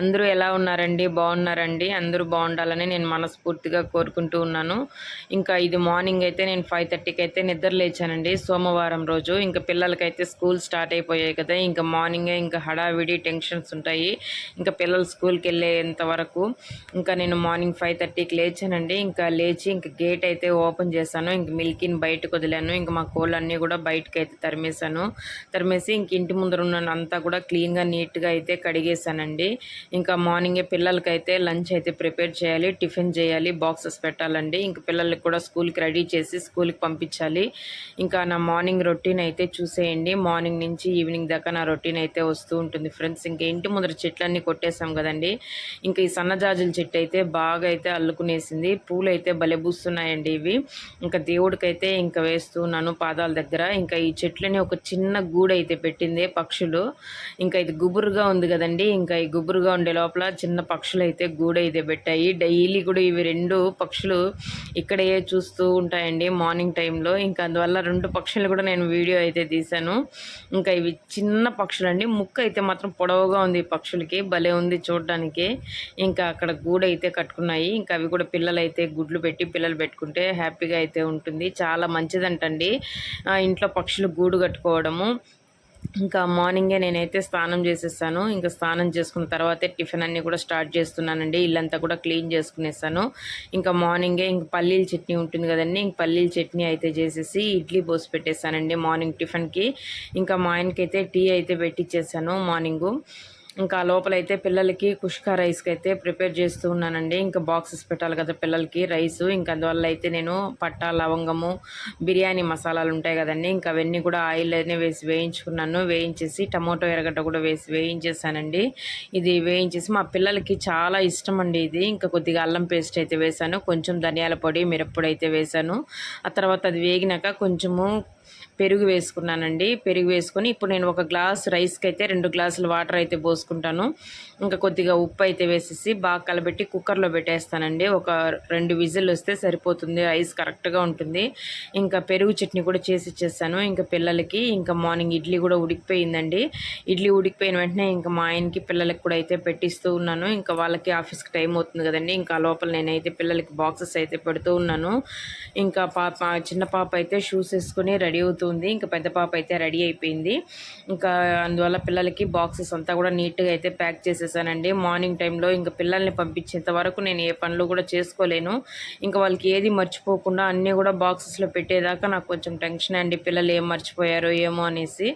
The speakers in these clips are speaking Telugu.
అందరూ ఎలా ఉన్నారండి? బాగున్నారండి? అందరూ బాగుండాలని నేను మనస్ఫూర్తిగా కోరుకుంటూ ఉన్నాను. ఇంకా ఇది మార్నింగ్ అయితే నేను ఫైవ్ థర్టీకి అయితే నిద్ర లేచానండి. సోమవారం రోజు ఇంకా పిల్లలకైతే స్కూల్ స్టార్ట్ అయిపోయాయి కదా. ఇంకా మార్నింగే ఇంకా హడావిడి టెన్షన్స్ ఉంటాయి. ఇంకా పిల్లలు స్కూల్కి వెళ్ళేంత వరకు ఇంకా నేను మార్నింగ్ ఫైవ్ థర్టీకి లేచానండి. ఇంకా లేచి ఇంకా గేట్ అయితే ఓపెన్ చేశాను. ఇంక మిల్కిని బయటకు వదిలాను. ఇంకా మా కోళ్ళన్నీ కూడా బయటకు అయితే తరిమేశాను. తరిమేసి ఇంక ఇంటి ముందర ఉన్న అంతా కూడా క్లీన్గా నీట్గా అయితే కడిగేశానండి. ఇంకా మార్నింగే పిల్లలకైతే లంచ్ అయితే ప్రిపేర్ చేయాలి టిఫిన్ చేయాలి బాక్సెస్ పెట్టాలండి. ఇంకా పిల్లలకి కూడా స్కూల్కి రెడీ చేసి స్కూల్కి పంపించాలి. ఇంకా నా మార్నింగ్ రొటీన్ అయితే చూసేయండి. మార్నింగ్ నుంచి ఈవినింగ్ దాకా నా రొటీన్ అయితే వస్తూ ఉంటుంది ఫ్రెండ్స్. ఇంకా ఇంటి ముందర చెట్లన్నీ కొట్టేసాం కదండి. ఇంకా ఈ సన్నజాజుల చెట్టు అయితే బాగా అయితే అల్లుకునేసింది. పూలు అయితే బలెబూస్తున్నాయండి ఇవి. ఇంకా దేవుడికైతే ఇంకా వేస్తున్నాను పాదాల దగ్గర. ఇంకా ఈ చెట్లని ఒక చిన్న గూడు అయితే పెట్టింది పక్షులు. ఇంకా ఇది గుబురుగా ఉంది కదండి. ఇంకా ఈ గుబురుగా ఉండే లోపల చిన్న పక్షులు అయితే గూడైతే పెట్టాయి. డైలీ కూడా ఇవి రెండు పక్షులు ఇక్కడే చూస్తూ ఉంటాయండి మార్నింగ్ టైంలో. ఇంకా అందువల్ల రెండు పక్షులు కూడా నేను వీడియో అయితే తీశాను. ఇంకా ఇవి చిన్న పక్షులు అండి ముక్క అయితే మాత్రం పొడవుగా ఉంది ఈ పక్షులకి. భలే ఉంది చూడడానికి. ఇంకా అక్కడ గూడైతే అయితే కట్టుకున్నాయి. ఇంకా అవి కూడా పిల్లలు అయితే గుడ్లు పెట్టి పిల్లలు పెట్టుకుంటే హ్యాపీగా అయితే ఉంటుంది. చాలా మంచిదంటండి. ఇంట్లో పక్షులు గూడు కట్టుకోవడము. ఇంకా మార్నింగే నేనైతే స్నానం చేసేసాను. ఇంకా స్నానం చేసుకున్న తర్వాతే టిఫిన్ అన్నీ కూడా స్టార్ట్ చేస్తున్నానండి. ఇల్లంతా కూడా క్లీన్ చేసుకునేసాను. ఇంకా మార్నింగే ఇంక పల్లీల చట్నీ ఉంటుంది కదండి. ఇంక పల్లీల చట్నీ అయితే చేసేసి ఇడ్లీ పోసి పెట్టేశానండి మార్నింగ్ టిఫిన్కి. ఇంకా మా ఆయనకైతే టీ అయితే పెట్టించేసాను మార్నింగు. ఇంకా లోపల అయితే పిల్లలకి కుష్కా రైస్కి అయితే ప్రిపేర్ చేస్తూ ఉన్నానండి. ఇంకా బాక్సెస్ పెట్టాలి కదా పిల్లలకి రైస్. ఇంకా అందువల్ల అయితే నేను పట్టా లవంగము బిర్యానీ మసాలాలు ఉంటాయి కదండి. ఇంకా అవన్నీ కూడా ఆయిల్ అనే వేసి వేయించుకున్నాను. వేయించేసి టమోటో ఎర్రగడ్డ కూడా వేసి వేయించేసానండి. ఇది వేయించేసి మా పిల్లలకి చాలా ఇష్టం అండి ఇది. ఇంకా కొద్దిగా అల్లం పేస్ట్ అయితే వేసాను. కొంచెం ధనియాల పొడి మిరప్పొడి అయితే వేసాను. ఆ తర్వాత అది వేగినాక కొంచెము పెరుగు వేసుకున్నానండి. పెరుగు వేసుకొని ఇప్పుడు నేను ఒక గ్లాస్ రైస్కి అయితే రెండు గ్లాసులు వాటర్ అయితే పోసుకుంటాను. ఇంకా కొద్దిగా ఉప్పు అయితే వేసేసి బాగా కలబెట్టి కుక్కర్లో పెట్టేస్తానండి. ఒక రెండు విజిల్ వస్తే సరిపోతుంది. రైస్ కరెక్ట్గా ఉంటుంది. ఇంకా పెరుగు చట్నీ కూడా చేసి ఇచ్చేస్తాను ఇంకా పిల్లలకి ఇంకా మార్నింగ్ ఇడ్లీ కూడా ఉడికిపోయిందండి. ఇడ్లీ ఉడికిపోయిన వెంటనే ఇంకా మా ఆయనకి పిల్లలకి కూడా అయితే పెట్టిస్తూ ఉన్నాను. ఇంకా వాళ్ళకి ఆఫీస్కి టైం అవుతుంది కదండి. ఇంకా లోపల నేనైతే పిల్లలకి బాక్సెస్ అయితే పెడుతూ ఉన్నాను. ఇంకా పాప చిన్న పాప అయితే షూస్ వేసుకొని రెడీ అవుతుంది. ఇంకా పెద్ద పాప అయితే రెడీ అయిపోయింది. ఇంకా అందువల్ల పిల్లలకి బాక్సెస్ అంతా కూడా నీట్ నీట్గా అయితే ప్యాక్ చేసేసానండి. మార్నింగ్ టైంలో ఇంకా పిల్లల్ని పంపించేంత వరకు నేను ఏ పనులు కూడా చేసుకోలేను. ఇంకా వాళ్ళకి ఏది మర్చిపోకుండా అన్నీ కూడా బాక్సెస్లో పెట్టేదాకా నాకు కొంచెం టెన్షన్ అండి. పిల్లలు ఏం మర్చిపోయారో ఏమో అనేసి.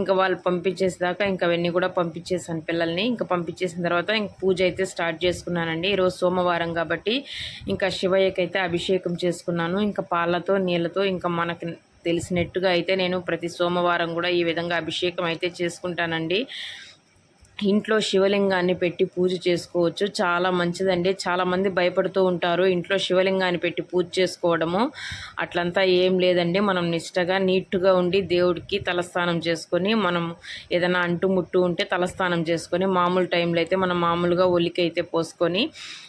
ఇంకా వాళ్ళు పంపించేసేదాకా ఇంకా అవన్నీ కూడా పంపించేసాను పిల్లల్ని. ఇంకా పంపించేసిన తర్వాత ఇంక పూజ అయితే స్టార్ట్ చేసుకున్నానండి. ఈరోజు సోమవారం కాబట్టి ఇంకా శివయ్యకైతే అభిషేకం చేసుకున్నాను. ఇంకా పాలతో నీళ్ళతో ఇంకా మనకి తెలిసినట్టుగా అయితే నేను ప్రతి సోమవారం కూడా ఈ విధంగా అభిషేకం అయితే చేసుకుంటానండి. ఇంట్లో శివలింగాన్ని పెట్టి పూజ చేసుకోవచ్చు. చాలా మంచిదండి. చాలామంది భయపడుతూ ఉంటారు ఇంట్లో శివలింగాన్ని పెట్టి పూజ చేసుకోవడము. అట్లంతా ఏం లేదండి. మనం నిష్టగా నీట్గా ఉండి దేవుడికి తలస్నానం చేసుకొని మనం ఏదైనా అంటుముట్టు ఉంటే తలస్నానం చేసుకొని మామూలు టైంలో అయితే మనం మామూలుగా ఒలికి అయితే పోసుకొని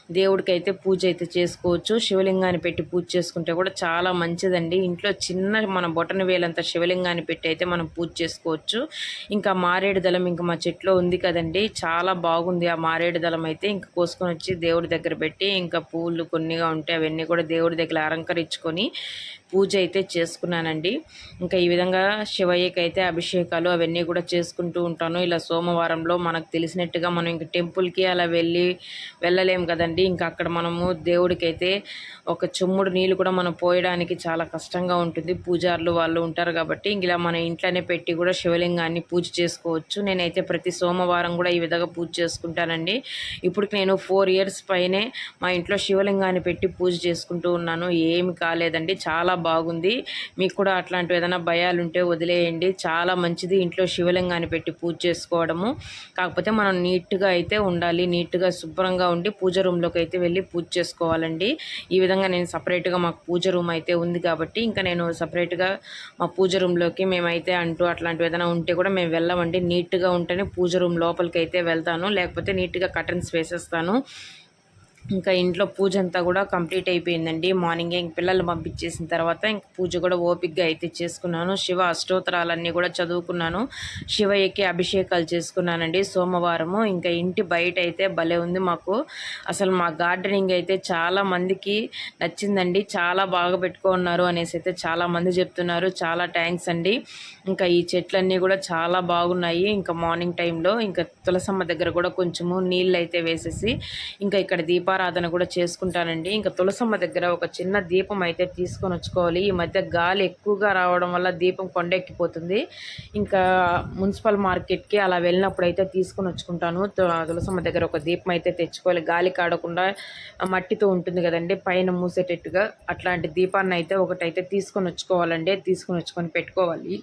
దేవుడికి అయితే పూజ అయితే చేసుకోవచ్చు. శివలింగాన్ని పెట్టి పూజ చేసుకుంటే కూడా చాలా మంచిదండి. ఇంట్లో చిన్న మన బొటన వేలంత శివలింగాన్ని పెట్టి అయితే మనం పూజ చేసుకోవచ్చు. ఇంకా మారేడు దళం ఇంకా మా చెట్లో ఉంది కదండి. చాలా బాగుంది ఆ మారేడు దళం అయితే. ఇంకా కోసుకొని వచ్చి దేవుడి దగ్గర పెట్టి ఇంకా పూలు కొన్నిగా ఉంటే అవన్నీ కూడా దేవుడి దగ్గర అలంకరించుకొని పూజ అయితే చేసుకున్నానండి. ఇంకా ఈ విధంగా శివయ్యకి అయితే అభిషేకాలు అవన్నీ కూడా చేసుకుంటూ ఉంటాను. ఇలా సోమవారంలో మనకు తెలిసినట్టుగా మనం ఇంకా టెంపుల్కి అలా వెళ్ళి వెళ్ళలేము కదండి. ఇంకా అక్కడ మనము దేవుడికి అయితే ఒక చెమ్ముడు నీళ్ళు కూడా మనం పోయడానికి చాలా కష్టంగా ఉంటుంది. పూజారులు వాళ్ళు ఉంటారు కాబట్టి ఇంక ఇలా మన ఇంట్లోనే పెట్టి కూడా శివలింగాన్ని పూజ చేసుకోవచ్చు. నేనైతే ప్రతి సోమవారం కూడా ఈ విధంగా పూజ చేసుకుంటానండి. ఇప్పుడు నేను ఫోర్ ఇయర్స్ పైనే మా ఇంట్లో శివలింగాన్ని పెట్టి పూజ చేసుకుంటూ ఉన్నాను. ఏమి కాలేదండి. చాలా బాగుంది. మీకు కూడా అట్లాంటివి ఏదైనా భయాలు ఉంటే వదిలేయండి. చాలా మంచిది ఇంట్లో శివలింగాన్ని పెట్టి పూజ చేసుకోవడము. కాకపోతే మనం నీట్గా అయితే ఉండాలి. నీట్గా శుభ్రంగా ఉండి పూజ రూమ్లోకి అయితే వెళ్ళి పూజ చేసుకోవాలండి. ఈ విధంగా నేను సపరేట్గా మాకు పూజ రూమ్ అయితే ఉంది కాబట్టి ఇంకా నేను సపరేట్గా మా పూజ రూమ్లోకి మేమైతే అంటూ అట్లాంటివి ఏదైనా ఉంటే కూడా మేము వెళ్ళమండి. నీట్గా ఉంటేనే పూజ రూమ్ లోపలికి అయితే వెళ్తాను. లేకపోతే నీట్గా కటన్స్ వేసేస్తాను. ఇంకా ఇంట్లో పూజ అంతా కూడా కంప్లీట్ అయిపోయిందండి. మార్నింగే ఇంక పిల్లలు పంపించేసిన తర్వాత ఇంక పూజ కూడా ఓపిక్గా అయితే చేసుకున్నాను. శివ అష్టోత్తరాలన్నీ కూడా చదువుకున్నాను. శివయ్యకి అభిషేకాలు చేసుకున్నానండి సోమవారము. ఇంకా ఇంటి బయట అయితే భలే ఉంది మాకు. అసలు మా గార్డెనింగ్ అయితే చాలా మందికి నచ్చిందండి. చాలా బాగా పెట్టుకున్నారు అనేసి అయితే చాలా మంది చెప్తున్నారు. చాలా థ్యాంక్స్ అండి. ఇంకా ఈ చెట్లన్నీ కూడా చాలా బాగున్నాయి. ఇంకా మార్నింగ్ టైంలో ఇంకా తులసమ్మ దగ్గర కూడా కొంచెము నీళ్ళు అయితే వేసేసి ఇంకా ఇక్కడ దీపా దీపారాధన కూడా చేసుకుంటానండి. ఇంకా తులసమ్మ దగ్గర ఒక చిన్న దీపం అయితే తీసుకొని వచ్చుకోవాలి. ఈ మధ్య గాలి ఎక్కువగా రావడం వల్ల దీపం కొండెక్కిపోతుంది. ఇంకా మున్సిపల్ మార్కెట్కి అలా వెళ్ళినప్పుడు అయితే తీసుకొని వచ్చుకుంటాను. తులసమ్మ దగ్గర ఒక దీపం అయితే తెచ్చుకోవాలి. గాలి కాడకుండా మట్టితో ఉంటుంది కదండి పైన మూసేటట్టుగా అట్లాంటి దీపాన్ని అయితే ఒకటైతే తీసుకొని వచ్చుకోవాలండి. తీసుకొని వచ్చుకొని పెట్టుకోవాలి.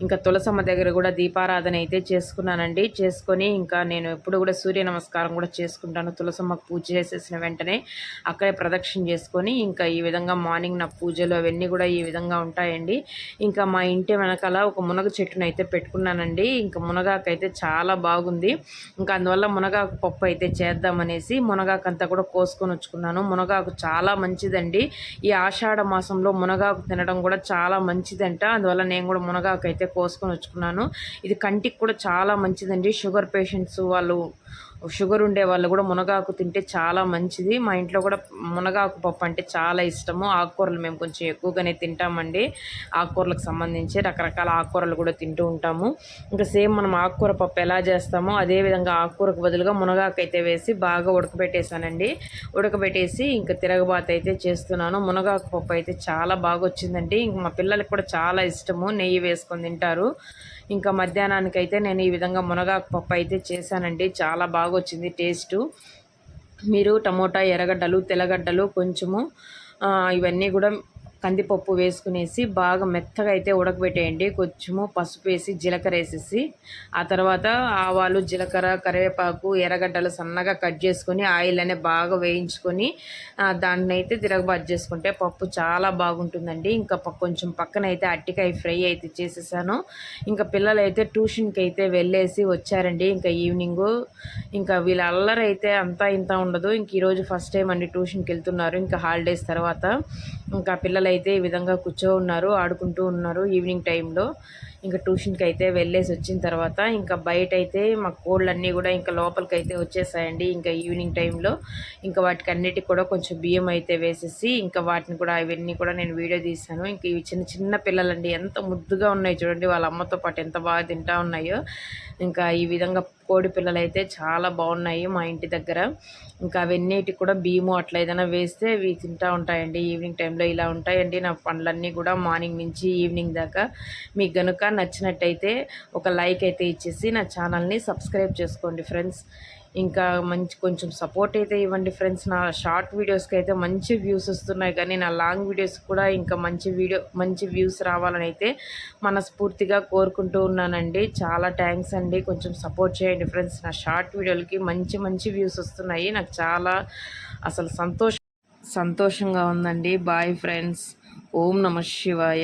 ఇంకా తులసమ్మ దగ్గర కూడా దీపారాధన అయితే చేసుకున్నానండి. చేసుకొని ఇంకా నేను ఎప్పుడు కూడా సూర్య నమస్కారం కూడా చేసుకుంటాను. తులసమ్మకు పూజ చేసేసిన వెంటనే అక్కడే ప్రదక్షిణ చేసుకొని ఇంకా ఈ విధంగా మార్నింగ్ నా పూజలు అవన్నీ కూడా ఈ విధంగా ఉంటాయండి. ఇంకా మా ఇంటి వెనకాల ఒక మునగ చెట్టును అయితే పెట్టుకున్నానండి. ఇంకా మునగాకు అయితే చాలా బాగుంది. ఇంకా అందువల్ల మునగాకు పప్పు అయితే చేద్దామనేసి మునగాకు అంతా కూడా కోసుకొని వచ్చుకున్నాను. మునగాకు చాలా మంచిదండి. ఈ ఆషాఢ మాసంలో మునగాకు తినడం కూడా చాలా మంచిదంట. అందువల్ల నేను కూడా మునగాకు అయితే కోసుకొని వచ్చుకున్నాను. ఇది కంటికి కూడా చాలా మంచిదండి. షుగర్ పేషెంట్స్ వాళ్ళు షుగర్ ఉండే వాళ్ళు కూడా మునగాకు తింటే చాలా మంచిది. మా ఇంట్లో కూడా మునగాకు పప్పు అంటే చాలా ఇష్టము. ఆకుకూరలు మేము కొంచెం ఎక్కువగానే తింటామండి. ఆకుకూరలకు సంబంధించి రకరకాల ఆకుకూరలు కూడా తింటూ ఉంటాము. ఇంకా సేమ్ మనం ఆకుకూర పప్పు ఎలా చేస్తామో అదేవిధంగా ఆకుకూరకు బదులుగా మునగాకు అయితే వేసి బాగా ఉడకబెట్టేశానండి. ఉడకబెట్టేసి ఇంకా తిరగబాత అయితే చేస్తున్నాను. మునగాకు పప్పు అయితే చాలా బాగా వచ్చిందండి. ఇంక మా పిల్లలకి కూడా చాలా ఇష్టము. నెయ్యి వేసుకొని తింటారు. ఇంకా మధ్యాహ్నానికి అయితే నేను ఈ విధంగా మునగాకు పప్పు అయితే చేశానండి. చాలా బాగా వచ్చింది టేస్టు. మీరు టమోటా ఎర్రగడ్డలు తెల్లగడ్డలు కొంచెము ఇవన్నీ కూడా కందిపప్పు వేసుకునేసి బాగా మెత్తగా అయితే ఉడకబెట్టేయండి. కొంచెము పసుపు వేసి జీలకర్ర వేసేసి ఆ తర్వాత ఆవాలు జీలకర్ర కరివేపాకు ఎర్రగడ్డలు సన్నగా కట్ చేసుకొని ఆయిల్ అనే బాగా వేయించుకొని దాన్ని అయితే తిరగబాటు చేసుకుంటే పప్పు చాలా బాగుంటుందండి. ఇంకా కొంచెం పక్కన అయితే అట్టికాయ ఫ్రై అయితే చేసేసాను. ఇంకా పిల్లలు అయితే ట్యూషన్కి అయితే వెళ్ళేసి వచ్చారండి. ఇంకా ఈవినింగు ఇంకా వీళ్ళ అల్లరి అయితే అంతా ఇంత ఉండదు. ఇంక ఈరోజు ఫస్ట్ టైం అండి ట్యూషన్కి వెళ్తున్నారు. ఇంకా హాలిడేస్ తర్వాత ఇంకా పిల్లలు అయితే ఈ విధంగా కూర్చో ఉన్నారు ఆడుకుంటూ ఉన్నారు ఈవినింగ్ టైంలో. ఇంకా ట్యూషన్కి అయితే వెళ్ళేసి వచ్చిన తర్వాత ఇంకా బయట అయితే మా కోళ్ళన్నీ కూడా ఇంకా లోపలికి అయితే వచ్చేసాయండి. ఇంకా ఈవినింగ్ టైంలో ఇంకా వాటికి అన్నిటికి కూడా కొంచెం బియ్యం అయితే వేసేసి ఇంకా వాటిని కూడా అవన్నీ కూడా నేను వీడియో తీశాను. ఇంకా ఇవి చిన్న చిన్న పిల్లలండి ఎంత ముద్దుగా ఉన్నాయి చూడండి వాళ్ళ అమ్మతో పాటు ఎంత బాగా తింటా ఉన్నాయో. ఇంకా ఈ విధంగా కోడి పిల్లలు అయితే చాలా బాగున్నాయి మా ఇంటి దగ్గర. ఇంకా అవన్నిటికి కూడా భీము అట్లా ఏదైనా వేస్తే ఇవి తింటూ ఉంటాయండి ఈవినింగ్ టైంలో ఇలా ఉంటాయండి. నా పండ్లన్నీ కూడా మార్నింగ్ నుంచి ఈవినింగ్ దాకా. మీకు కనుక నచ్చినట్టయితే ఒక లైక్ అయితే ఇచ్చేసి నా ఛానల్ని సబ్స్క్రైబ్ చేసుకోండి ఫ్రెండ్స్. ఇంకా మంచి కొంచెం సపోర్ట్ అయితే ఇవ్వండి ఫ్రెండ్స్. నా షార్ట్ వీడియోస్కి అయితే మంచి వ్యూస్ వస్తున్నాయి. కానీ నా లాంగ్ వీడియోస్ కూడా ఇంకా మంచి వీడియో మంచి వ్యూస్ రావాలని అయితే మనస్ఫూర్తిగా కోరుకుంటూ ఉన్నానండి. చాలా థ్యాంక్స్ అండి. కొంచెం సపోర్ట్ చేయండి ఫ్రెండ్స్. నా షార్ట్ వీడియోలకి మంచి మంచి వ్యూస్ వస్తున్నాయి. నాకు చాలా అసలు సంతోషం సంతోషంగా ఉందండి. Bye friends. ఓం నమ శివాయ.